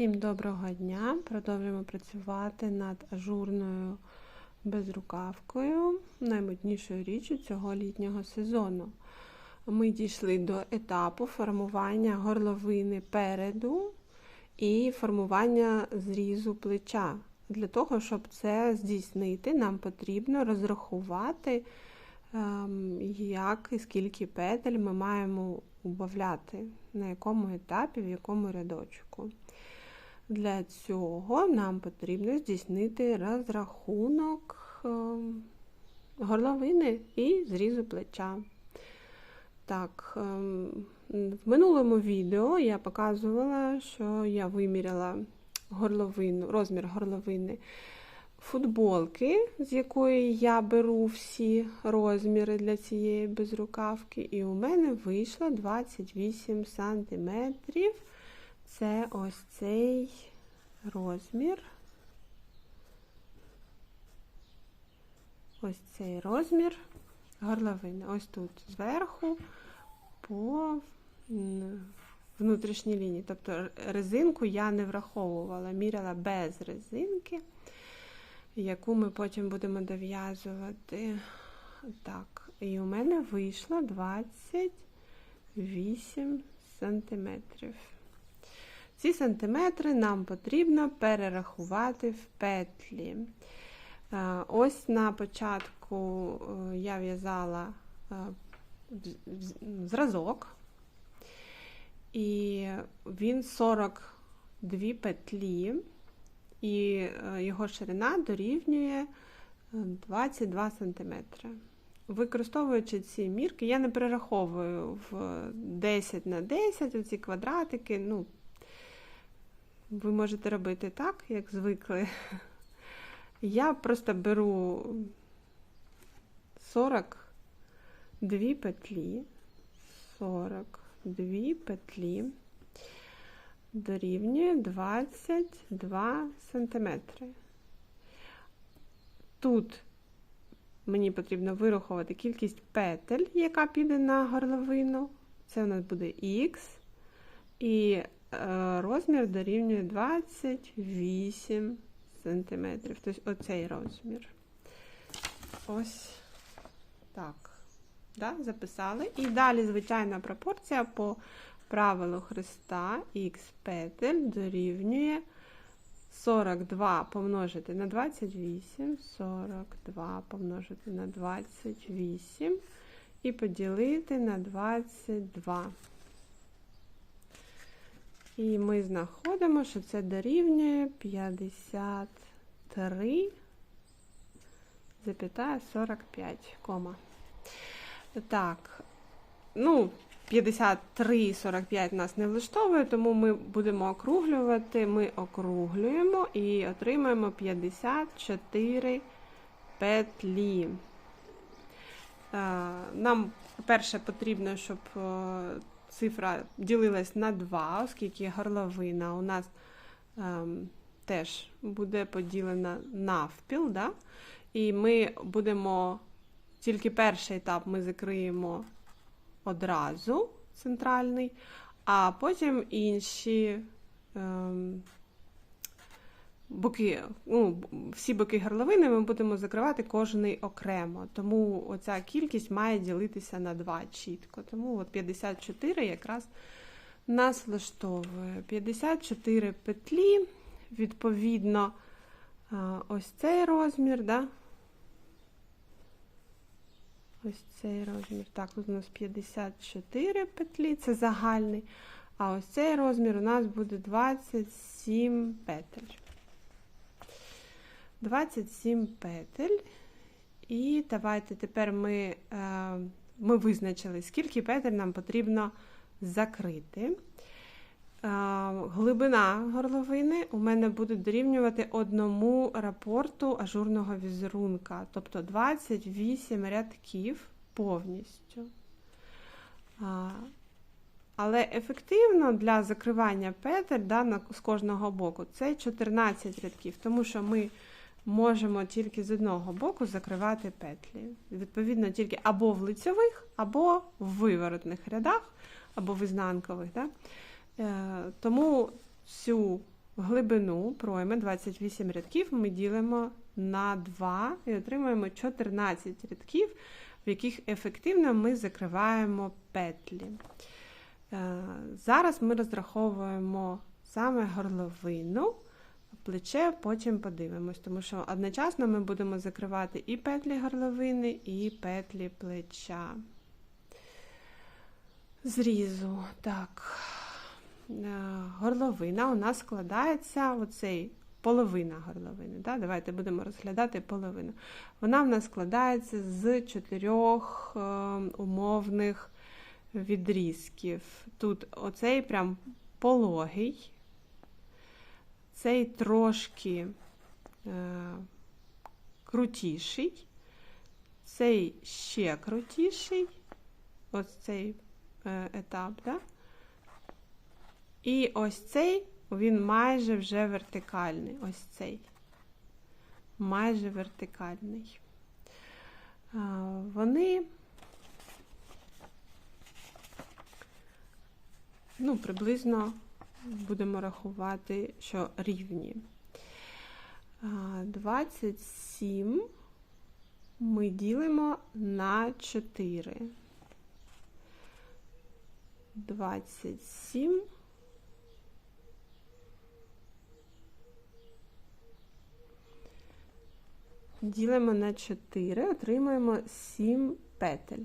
Всім доброго дня! Продовжуємо працювати над ажурною безрукавкою, наймоднішою річчю цього літнього сезону. Ми дійшли до етапу формування горловини переду і формування зрізу плеча. Для того, щоб це здійснити, нам потрібно розрахувати, ем, як і скільки петель ми маємо убавляти, на якому етапі, в якому рядочку. Для цього нам потрібно здійснити розрахунок ем, горловини і зрізу плеча. Так, ем, в минулому відео я показувала, що я виміряла горловину, розмір горловини футболки, з якої я беру всі розміри для цієї безрукавки, і у мене вийшло 28 см. Це ось цей розмір. Ось цей розмір горловини. Ось тут зверху по внутрішній лінії. Тобто резинку я не враховувала, міряла без резинки, яку ми потім будемо дов'язувати. Так, і у мене вийшло 28 сантиметрів. Ці сантиметри нам потрібно перерахувати в петлі. Е, ось на початку е, я в'язала е, зразок, і він 42 петлі, і його ширина дорівнює 22 см. Використовуючи ці мірки, я не перераховую в 10 на 10 оці квадратики. ну, ви можете робити так, як звикли. Я просто беру 42 петлі, 42 петлі, дорівнює 22 сантиметри. Тут мені потрібно вирахувати кількість петель, яка піде на горловину. Це у нас буде Х. І розмір дорівнює 28 см. Тобто оцей розмір. Ось так. Да, Записали. І далі звичайна пропорція по правилу хреста х петель дорівнює 42 помножити на 28, 42 помножити на 28 і поділити на 22. І ми знаходимо, що це дорівнює 53 запятая 45, кома. Так, ну, 53,45 нас не влаштовує, тому ми будемо округлювати, ми округлюємо і отримаємо 54 петлі. Е, нам перше потрібно, щоб е, цифра ділилась на 2, оскільки горловина у нас ем, теж буде поділена навпіл. Да? І ми будемо тільки перший етап ми закриємо одразу центральний, а потім інші. Ем, боки, ну, всі боки горловини ми будемо закривати кожний окремо. Тому оця кількість має ділитися на 2 чітко. Тому от 54 якраз нас влаштовує. 54 петлі, відповідно, ось цей розмір. да? Ось цей розмір. Так, у нас 54 петлі, це загальний. А ось цей розмір у нас буде 27 петель. 27 петель. І давайте тепер ми е, ми визначили, скільки петель нам потрібно закрити. Е, глибина горловини у мене буде дорівнювати одному рапорту ажурного візерунка, тобто 28 рядків повністю. Але ефективно для закривання петель да, з кожного боку це 14 рядків, тому що ми можемо тільки з одного боку закривати петлі. Відповідно, тільки або в лицьових, або в виворотних рядах, або в ізнанкових. Да? Е, тому цю глибину пройми 28 рядків ми ділимо на 2 і отримуємо 14 рядків, в яких ефективно ми закриваємо петлі. Е, зараз ми розраховуємо саме горловину, плече, потім подивимось, тому що одночасно ми будемо закривати і петлі горловини, і петлі плеча. Зрізу. Так. Е, горловина у нас складається оцей половина горловини. Да? Давайте будемо розглядати половину. Вона в нас складається з чотирьох е, умовних відрізків. Тут оцей прям пологий, цей трошки е, крутіший, цей ще крутіший, ось цей е, етап, да? і ось цей, він майже вже вертикальний. Ось цей. Майже вертикальний. Е, вони ну, приблизно будемо рахувати, що рівні. 27 ми ділимо на 4. 27 ділимо на 4, отримаємо 7 петель.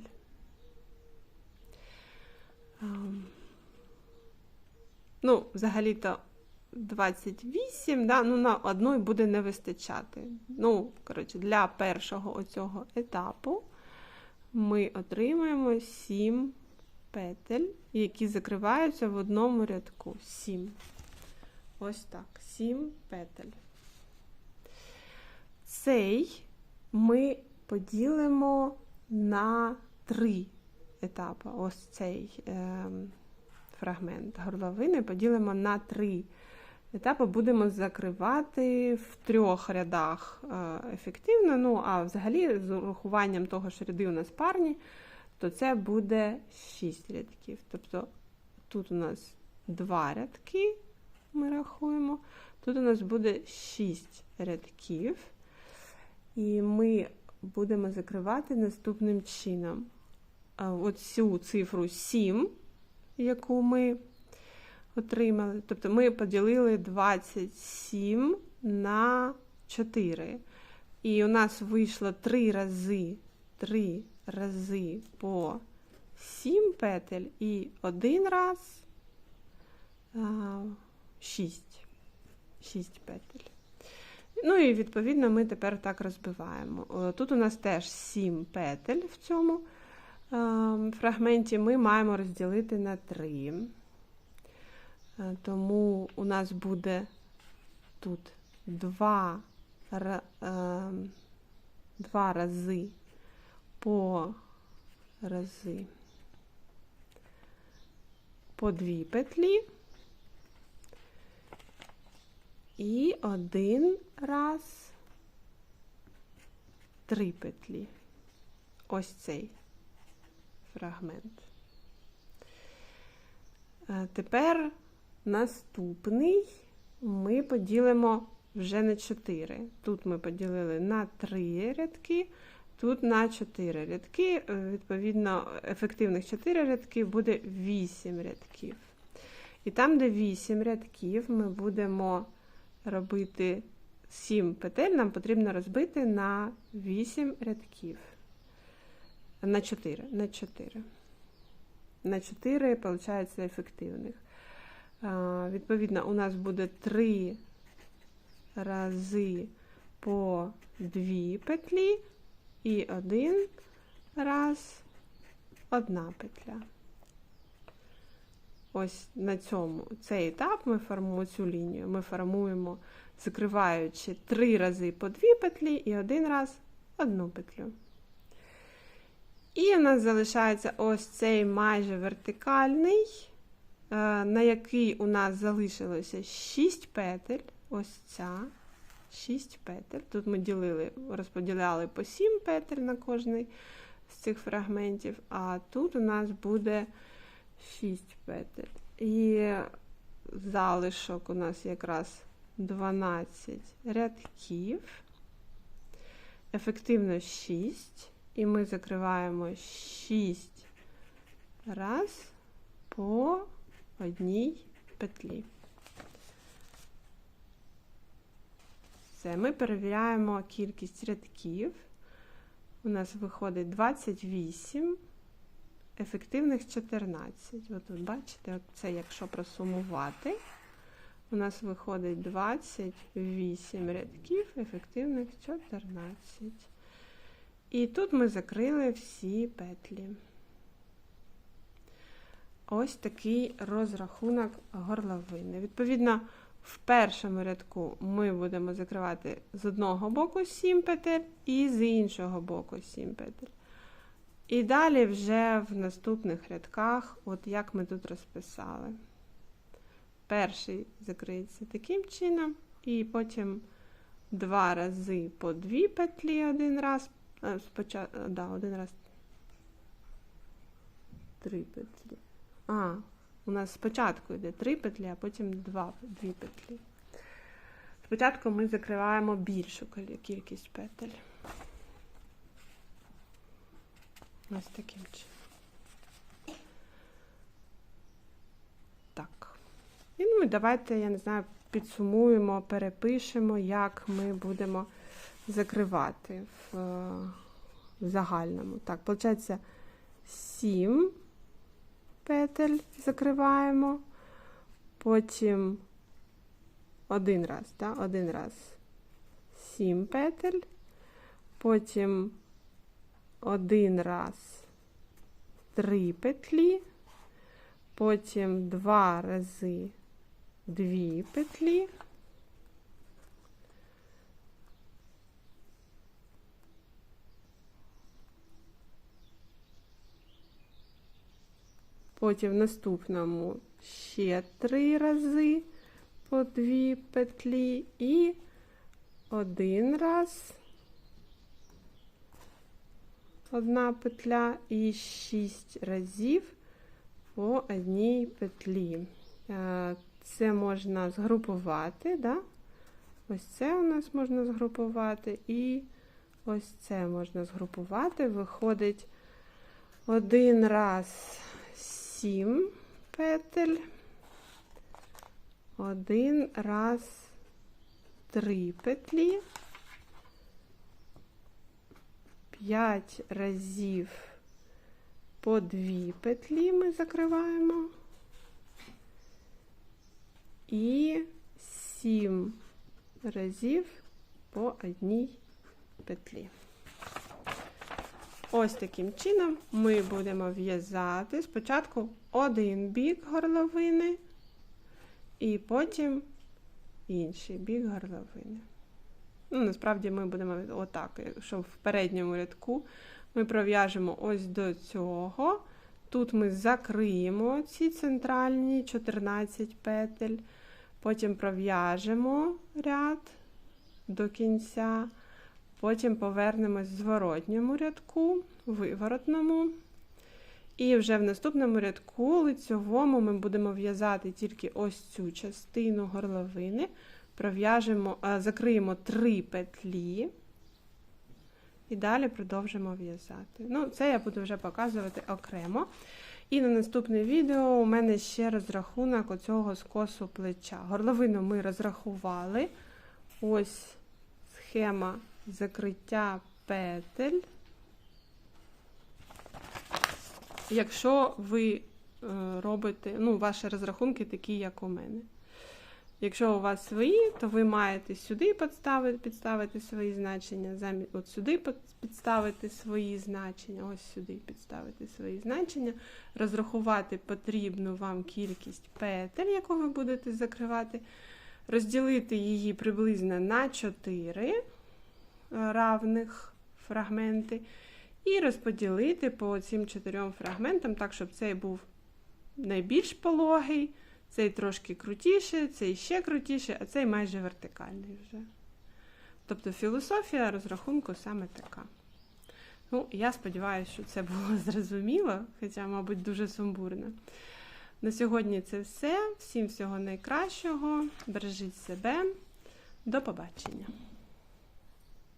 Ну, взагалі-то 28, да, ну, на одної буде не вистачати. Ну, коротше, для першого оцього етапу ми отримаємо 7 петель, які закриваються в одному рядку. 7. Ось так, 7 петель. Цей ми поділимо на 3 етапи. Ось цей. Е фрагмент горловини поділимо на три етапи, будемо закривати в трьох рядах е, ефективно. Ну, а взагалі, з урахуванням того, що ряди у нас парні, то це буде 6 рядків. Тобто тут у нас 2 рядки, ми рахуємо, тут у нас буде 6 рядків. І ми будемо закривати наступним чином. Е, оцю цифру 7 яку ми отримали. Тобто ми поділили 27 на 4. І у нас вийшло 3 рази 3 рази по 7 петель і один раз 6. 6 петель. Ну і відповідно ми тепер так розбиваємо. Тут у нас теж 7 петель в цьому фрагменті ми маємо розділити на три. Е, тому у нас буде тут два, ем, два рази по рази по дві петлі і один раз три петлі. Ось цей фрагмент. Е, тепер наступний ми поділимо вже на 4. Тут ми поділили на 3 рядки, тут на 4 рядки. Е, відповідно, ефективних 4 рядки буде 8 рядків. І там, де 8 рядків, ми будемо робити 7 петель, нам потрібно розбити на 8 рядків. На 4. На 4. На 4, виходить, ефективних. Відповідно, у нас буде 3 рази по 2 петлі і один раз одна петля. Ось на цьому цей етап ми формуємо цю лінію. Ми формуємо, закриваючи 3 рази по 2 петлі і один раз одну петлю. І в нас залишається ось цей майже вертикальний, е, на який у нас залишилося 6 петель. Ось ця 6 петель. Тут ми ділили, розподіляли по 7 петель на кожний з цих фрагментів, а тут у нас буде 6 петель. І залишок у нас якраз 12 рядків. Ефективно 6. І ми закриваємо 6 раз по одній петлі. Все, ми перевіряємо кількість рядків. У нас виходить 28, ефективних 14. От тут бачите, це якщо просумувати, у нас виходить 28 рядків, ефективних 14. І тут ми закрили всі петлі. Ось такий розрахунок горловини. Відповідно, в першому рядку ми будемо закривати з одного боку 7 петель і з іншого боку 7 петель. І далі вже в наступних рядках, от як ми тут розписали. Перший закриється таким чином, і потім два рази по дві петлі один раз. Спочатку, да, один раз. Три петлі. А, у нас спочатку йде три петлі, а потім два, дві петлі. Спочатку ми закриваємо більшу кількість петель. Ось таким чином. Так. І ну, давайте, я не знаю, підсумуємо, перепишемо, як ми будемо закривати в, в загальному. Так, виходить, 7 петель закриваємо, потім один раз, да? один раз 7 петель, потім один раз 3 петлі, потім два рази 2 петлі. Потім в наступному ще три рази по дві петлі і один раз, одна петля і шість разів по одній петлі. Е, це можна згрупувати, да? ось це у нас можна згрупувати, і ось це можна згрупувати. Виходить один раз. 7 петель, один раз три петлі, п'ять разів по дві петлі ми закриваємо. І сім разів по одній петлі. Ось таким чином ми будемо в'язати спочатку один бік горловини, і потім інший бік горловини. Ну, Насправді ми будемо отак, якщо в передньому рядку ми пров'яжемо ось до цього. Тут ми закриємо ці центральні 14 петель, потім пров'яжемо ряд до кінця. Потім повернемось в зворотньому рядку, виворотному. І вже в наступному рядку лицьовому ми будемо в'язати тільки ось цю частину горловини, пров'яжемо, закриємо три петлі. І далі продовжимо в'язати. Ну, це я буду вже показувати окремо. І на наступне відео у мене ще розрахунок оцього скосу плеча. Горловину ми розрахували. Ось схема закриття петель. Якщо ви е, робите, ну, ваші розрахунки такі, як у мене. Якщо у вас свої, то ви маєте сюди підставити підставити свої значення, замість от сюди підставити свої значення, ось сюди підставити свої значення, розрахувати потрібну вам кількість петель, яку ви будете закривати, розділити її приблизно на 4 равних фрагменти. І розподілити по цим чотирьом фрагментам, так, щоб цей був найбільш пологий, цей трошки крутіший, цей ще крутіший, а цей майже вертикальний вже. Тобто філософія розрахунку саме така. Ну, Я сподіваюся, що це було зрозуміло, хоча, мабуть, дуже сумбурно. На сьогодні це все. Всім всього найкращого. Бережіть себе. До побачення.